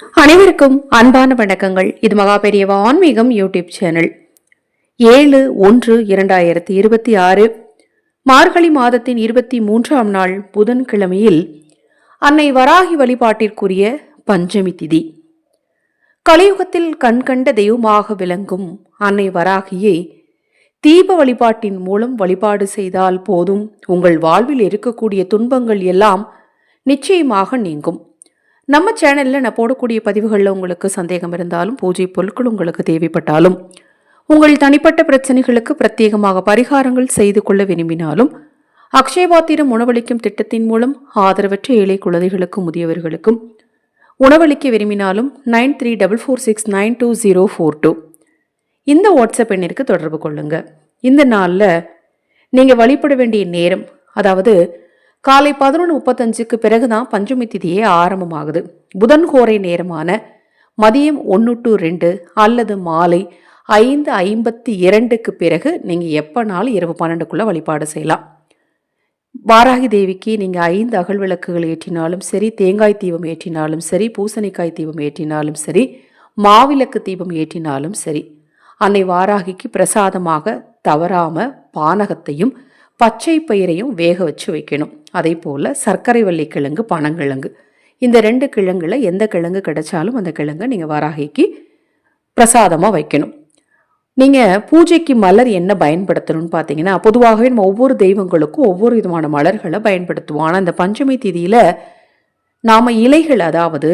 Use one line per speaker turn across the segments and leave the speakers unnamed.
அனைவருக்கும் அன்பான வணக்கங்கள். இது மகாபெரியவா ஆன்மீகம் யூடியூப் சேனல். ஏழு ஒன்று இரண்டாயிரத்தி இருபத்தி ஆறு மார்கழி மாதத்தின் இருபத்தி மூன்றாம் நாள் புதன்கிழமையில் அன்னை வராகி வழிபாட்டிற்குரிய பஞ்சமி திதி. கலியுகத்தில் கண்கண்ட தெய்வமாக விளங்கும் அன்னை வராகியை தீப வழிபாட்டின் மூலம் வழிபாடு செய்தால் போதும். உங்கள் வாழ்வில் இருக்கக்கூடிய துன்பங்கள் எல்லாம் நிச்சயமாக நீங்கும். நம்ம சேனலில் நான் போடக்கூடிய பதிவுகளில் உங்களுக்கு சந்தேகம் இருந்தாலும் பூஜை பொருட்கள் உங்களுக்கு தேவைப்பட்டாலும் உங்கள் தனிப்பட்ட பிரச்சனைகளுக்கு பிரத்யேகமாக பரிகாரங்கள் செய்து கொள்ள விரும்பினாலும் அக்ஷயபாத்திரம் உணவளிக்கும் திட்டத்தின் மூலம் ஆதரவற்ற ஏழை குழந்தைகளுக்கும் முதியவர்களுக்கும் உணவளிக்க விரும்பினாலும் nine three double four six nine two zero four two. இந்த வாட்ஸ்அப் எண்ணிற்கு தொடர்பு கொள்ளுங்கள் இந்த நாளில் நீங்கள் வழிபட வேண்டிய நேரம் அதாவது காலை பதினொன்று முப்பத்தஞ்சுக்கு பிறகு தான் பஞ்சமி திதியே ஆரம்பமாகுது. புதன் கோரை நேரமான மதியம் ஒன்று டு ரெண்டு அல்லது மாலை ஐந்து ஐம்பத்தி இரண்டுக்கு பிறகு நீங்கள் எப்போனாலும் இரவு பன்னெண்டுக்குள்ளே வழிபாடு செய்யலாம். வாராகி தேவிக்கு நீங்கள் ஐந்து அகல் விளக்குகள் ஏற்றினாலும் சரி தேங்காய் தீபம் ஏற்றினாலும் சரி பூசணிக்காய் தீபம் ஏற்றினாலும் சரி மாவிளக்கு தீபம் ஏற்றினாலும் சரி அன்னை வாராகிக்கு பிரசாதமாக தவறாமல் பானகத்தையும் பச்சை பயிரையும் வேக வச்சு வைக்கணும். அதே போல் சர்க்கரை வள்ளி கிழங்கு பனங்கிழங்கு இந்த ரெண்டு கிழங்குல எந்த கிழங்கு கிடைச்சாலும் அந்த கிழங்கை நீங்கள் வராகிக்கு பிரசாதமாக வைக்கணும். நீங்கள் பூஜைக்கு மலர் என்ன பயன்படுத்தணும்னு பார்த்தீங்கன்னா பொதுவாகவே நம்ம ஒவ்வொரு தெய்வங்களுக்கும் ஒவ்வொரு விதமான மலர்களை பயன்படுத்துவோம். ஆனால் இந்த பஞ்சமி திதியில் நாம் இலைகள் அதாவது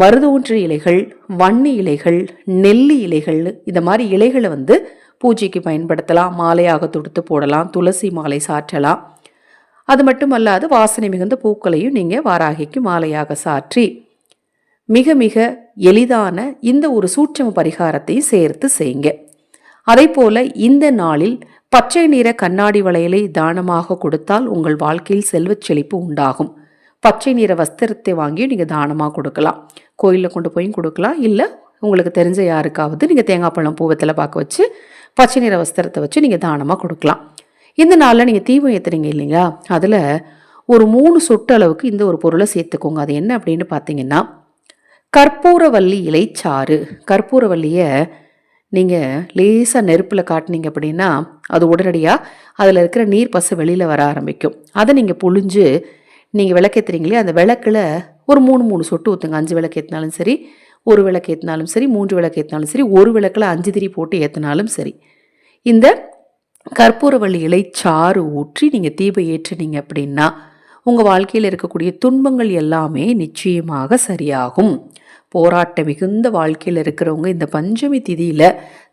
மருதூன்று இலைகள் வன்னி இலைகள் நெல்லி இலைகள் இந்த மாதிரி இலைகளை வந்து பூஜைக்கு பயன்படுத்தலாம். மாலையாக தொடுத்து போடலாம் துளசி மாலை சாற்றலாம். அது மட்டுமல்லாது வாசனை மிகுந்த பூக்களையும் நீங்கள் வாராகிக்கு மாலையாக சாற்றி மிக மிக எளிதான இந்த ஒரு சூட்சம பரிகாரத்தையும் சேர்த்து செய்யுங்க. அதே போல இந்த நாளில் பச்சை நிற கண்ணாடி வளையலை தானமாக கொடுத்தால் உங்கள் வாழ்க்கையில் செல்வச் செழிப்பு உண்டாகும். பச்சை நிற வஸ்திரத்தை வாங்கி நீங்கள் தானமாக கொடுக்கலாம். கோயிலில் கொண்டு போய் கொடுக்கலாம். இல்லை உங்களுக்கு தெரிஞ்ச யாருக்காவது நீங்கள் தேங்காய் பழம் பூவத்தில் பார்க்க வச்சு பச்சை நிற வஸ்திரத்தை வச்சு நீங்கள் தானமாக கொடுக்கலாம். இந்த நாளில் நீங்கள் தீபம் ஏற்றுறீங்க இல்லைங்களா? அதில் ஒரு மூணு சொட்டு அளவுக்கு இந்த ஒரு பொருளை சேர்த்துக்கோங்க. அது என்ன அப்படின்னு பார்த்தீங்கன்னா கற்பூரவல்லி இலைச்சாறு. கற்பூரவல்லியை நீங்கள் லேசாக நெருப்பில் காட்டினீங்க அப்படின்னா அது உடனடியாக அதில் இருக்கிற நீர் பசு வெளியில் வர ஆரம்பிக்கும். அதை நீங்கள் புழிஞ்சு நீங்கள் விளக்கேற்றுறீங்களே அந்த விளக்கில் ஒரு மூணு மூணு சொட்டு ஊற்றுங்க அஞ்சு விளக்கு ஏற்றினாலும் சரி ஒரு விளக்கு ஏற்றினாலும் சரி மூன்று விளக்கு ஏற்றினாலும் சரி ஒரு விளக்கில் அஞ்சு திரி போட்டு ஏற்றினாலும் சரி. இந்த கற்பூரவள்ளி இலை சாறு ஊற்றி நீங்கள் தீபம் ஏற்றினீங்க அப்படின்னா உங்கள் வாழ்க்கையில் இருக்கக்கூடிய துன்பங்கள் எல்லாமே நிச்சயமாக சரியாகும். போராட்ட மிகுந்த வாழ்க்கையில் இருக்கிறவங்க இந்த பஞ்சமி திதியில்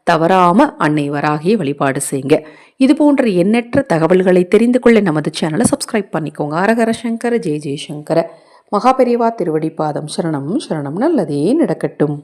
தவறாமல் அன்னை வராகிய வழிபாடு செய்யுங்க. இது போன்ற எண்ணற்ற தகவல்களை தெரிந்து கொள்ள நமது சேனலை சப்ஸ்கிரைப் பண்ணிக்கோங்க. அரகர சங்கர ஜெய ஜெய்சங்கரை. மகாபெரிவா திருவடி பாதம் சரணம் சரணம் நல்லதே நடக்கட்டும்.